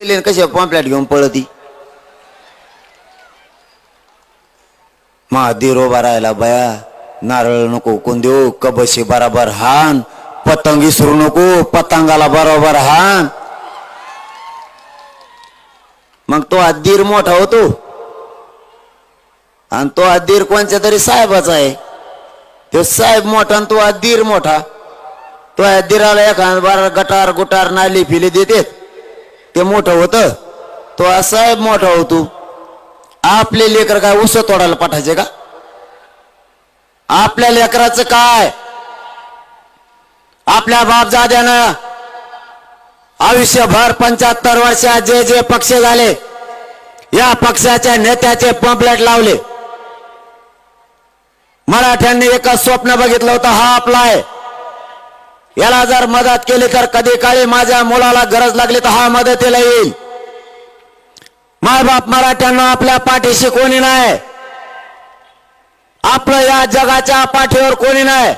कशी पॉम्पलेट घेऊन पळती? महादेव उभा राहिला बया नारळ नको कोण देऊ? कबशी बराबर हान पतंग विसरू नको पतंगाला बरोबर हान. मग तो अधीर मोठा होतो. आणि तो अधीर कोणत्या तरी साहेबाचा आहे. तो साहेब मोठा आणि तो अधीर मोठा. तो अधीराला एखाद बारा गटार गुटार नाली फिली देते ते मोठं होतं. तो असा साहेब मोठा होतो आपले लेकर काय उस तोडायला पाठायचे का? आपल्या लेकराचं काय? आपल्या बापजाद्यानं आयुष्यभर पंच्याहत्तर वर्षात जे जे पक्ष झाले या पक्षाच्या नेत्याचे पंपलेट लावले. मराठ्यांनी एकच स्वप्न बघितलं होतं हा आपला आहे. याला जर मदत केली तर कधी काळी माझ्या मुलाला गरज लागली तर हा मदतीला येईल. मायबाप मराठ्यांना आपल्या पाठीशी कोणी नाही. आपलं या जगाच्या पाठीवर कोणी नाही.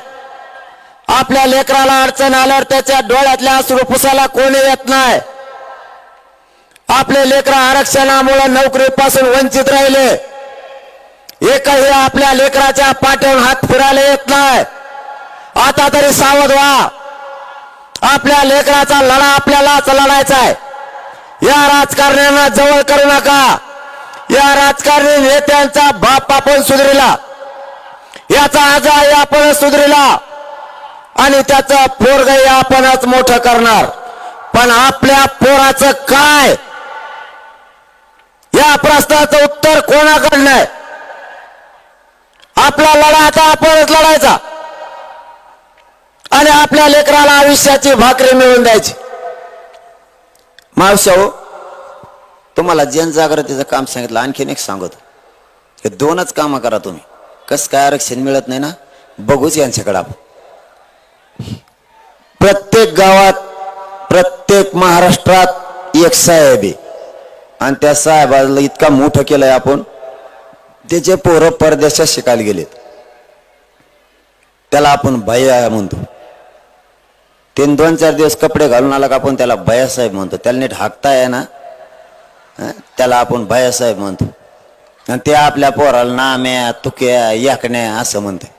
आपल्या लेकराला अडचण आल्यावर त्याच्या डोळ्यातल्या अश्रू पुसायला कोणी येत नाही. आपले लेकर आरक्षणामुळे नोकरीपासून वंचित राहिले. एकही आपल्या लेकराच्या पाठीवर हात फिरायला येत नाही. आता तरी सावध व्हा. आपल्या लेकराचा लढा आपल्यालाच लढायचा आहे. या राजकारण्यांना जवळ करू नका. या राजकारणी नेत्यांचा बाप आपण सुधरिला. याचा आजही आपण सुधरिला. आणि त्याचं पोरगही आपणच मोठं करणार. पण आपल्या पोराचं काय? या प्रश्नाचं उत्तर कोणाकडनं आहे? आपला लढा आता आपणच लढायचा. आणि आपल्या लेकराला आयुष्याची भाकरी मिळवून द्यायची. मावश्या हो तुम्हाला जनजागृतीचं काम सांगितलं आणखीन एक सांगतो. हे दोनच कामं करा तुम्ही. कस काय आरक्षण मिळत नाही ना? बघूच यांच्याकडे आपण. प्रत्येक गावात प्रत्येक महाराष्ट्रात एक साहेब आहे. आणि त्या साहेबाला इतका मोठं केलंय आपण त्याचे पोरं परदेशात शिकायला गेलेत त्याला आपण भैया म्हणतो. तीन दोन चार दिवस कपडे घालून आला का आपण त्याला भैयासाहेब म्हणतो. त्याला नीट हाकता आहे ना त्याला आपण भैयासाहेब म्हणतो. आणि ते आपल्या पोराला नाम्या तुक्या याकण्या असं म्हणते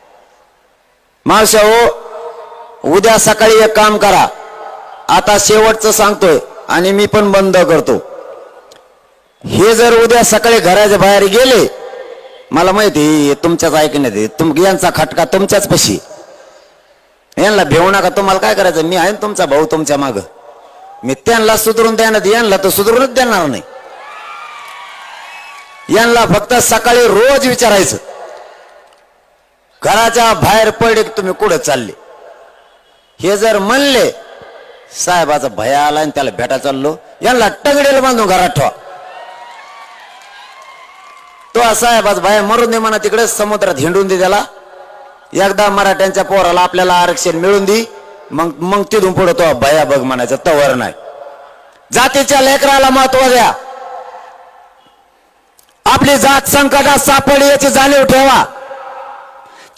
मावशा हो उद्या सकाळी एक काम करा. आता शेवटचं सांगतोय आणि मी पण बंद करतो. हे जर उद्या सकाळी घराच्या बाहेर गेले मला माहिती आहे, तुमच्याच ऐकण्यात तुम यांचा खटका तुमच्याच पशी. यांना भेऊ नका तुम्हाला काय करायचं? मी आहे ना तुमचा भाऊ तुमच्या माग. मी त्यांना सुधरून देण्यात यांना तर सुधरूनच देणार नाही. यांना फक्त सकाळी रोज विचारायचं घराच्या बाहेर पडले तुम्ही कुठं चालले? हे जर म्हणले साहेबाचा भया आला आणि त्याला भेटा चाललो यांना टगडेल बांधून घरात ठेवा. तो साहेबाचा भया मरून दे म्हणा तिकडे समुद्रात हिंडून दे त्याला. एकदा मराठ्यांच्या पोराला आपल्याला आरक्षण मिळून दे मग मग तिथून पुढे तो भया बघ म्हणायचं तवर नाही. जातीच्या लेकराला महत्त्व द्या. आपली जात संकटात सापडली याची जाणीव ठेवा.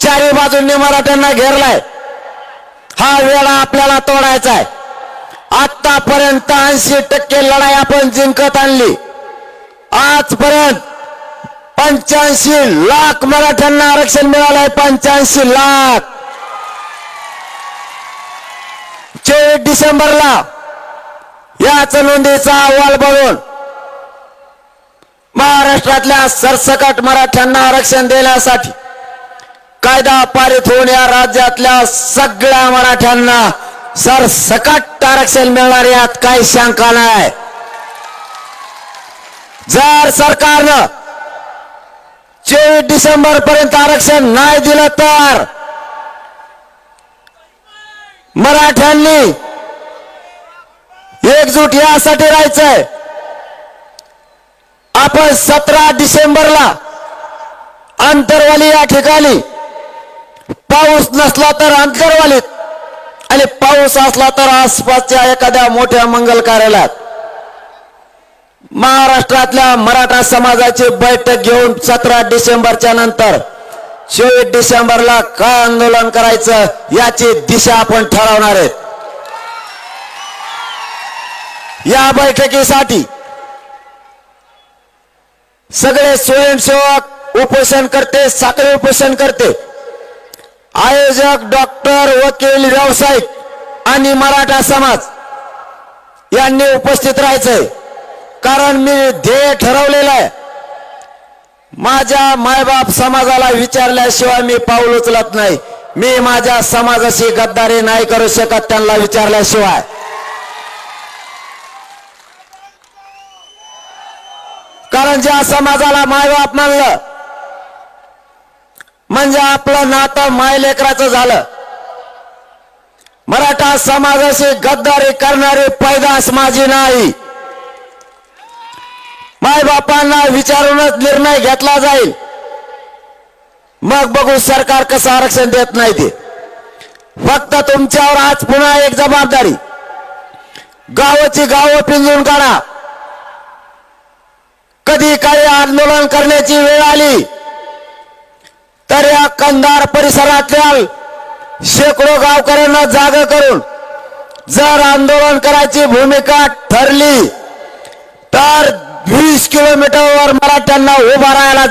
चारी बाजूंनी मराठ्यांना घेरलाय. हा वेळा आपल्याला तोडायचा आहे आतापर्यंत ऐंशी टक्के लढाई आपण जिंकत आणली. आजपर्यंत पंच्याऐंशी लाख मराठ्यांना आरक्षण मिळालंय पंच्याऐंशी लाख. चोवीस डिसेंबरला याच नोंदीचा अहवाल बघून महाराष्ट्रातल्या सरसकट मराठ्यांना आरक्षण देण्यासाठी कायदा पारित होऊन या राज्यातल्या सगळ्या मराठ्यांना सरसकट आरक्षण मिळणार यात काही शंका नाही. जर सरकारनं चोवीस डिसेंबर पर्यंत आरक्षण नाही दिलं तर मराठ्यांनी एकजूट यासाठी राहायचंय. आपण सतरा डिसेंबरला आंतरवाली या ठिकाणी पाऊस नसला तर आंतरवालीत आणि पाऊस असला तर आसपासच्या एखाद्या मोठ्या मंगल कार्यालयात. महाराष्ट्रातल्या मराठा समाजाची बैठक घेऊन सतरा डिसेंबरच्या नंतर चोवीस डिसेंबरला काय आंदोलन करायचं याची दिशा आपण ठरवणार आहेत. या बैठकीसाठी सगळे स्वयंसेवक उपोषण करते साखळी उपोषण करते आयोजक डॉक्टर वकील व्यावसायिक आणि मराठा समाज यांनी उपस्थित राहायचंय. कारण मी ध्येय ठरवलेलं आहे. माझ्या मायबाप समाजाला विचारल्याशिवाय मी पाऊल उचलत नाही. मी माझ्या समाजाशी गद्दारी नाही करू शकत त्यांना विचारल्याशिवाय. कारण ज्या समाजाला मायबाप मानलं म्हणजे आपलं नातं मायलेकराचं झालं. मराठा समाजाशी गद्दारी करणारी पैदास माझी नाही. मायबापांना विचारूनच निर्णय घेतला जाईल. मग बघू सरकार कसं आरक्षण देत नाही ते. फक्त तुमच्यावर आज पुन्हा एक जबाबदारी. गावाची गावं पिंजून काढा. कधी काही आंदोलन करण्याची वेळ आली तर या कंधार परिसरातल्या शेकडो गावकऱ्यांना जाग करून जर आंदोलन करायची भूमिका ठरली तर वीस किलोमीटरवर मराठ्यांना उभा राहायला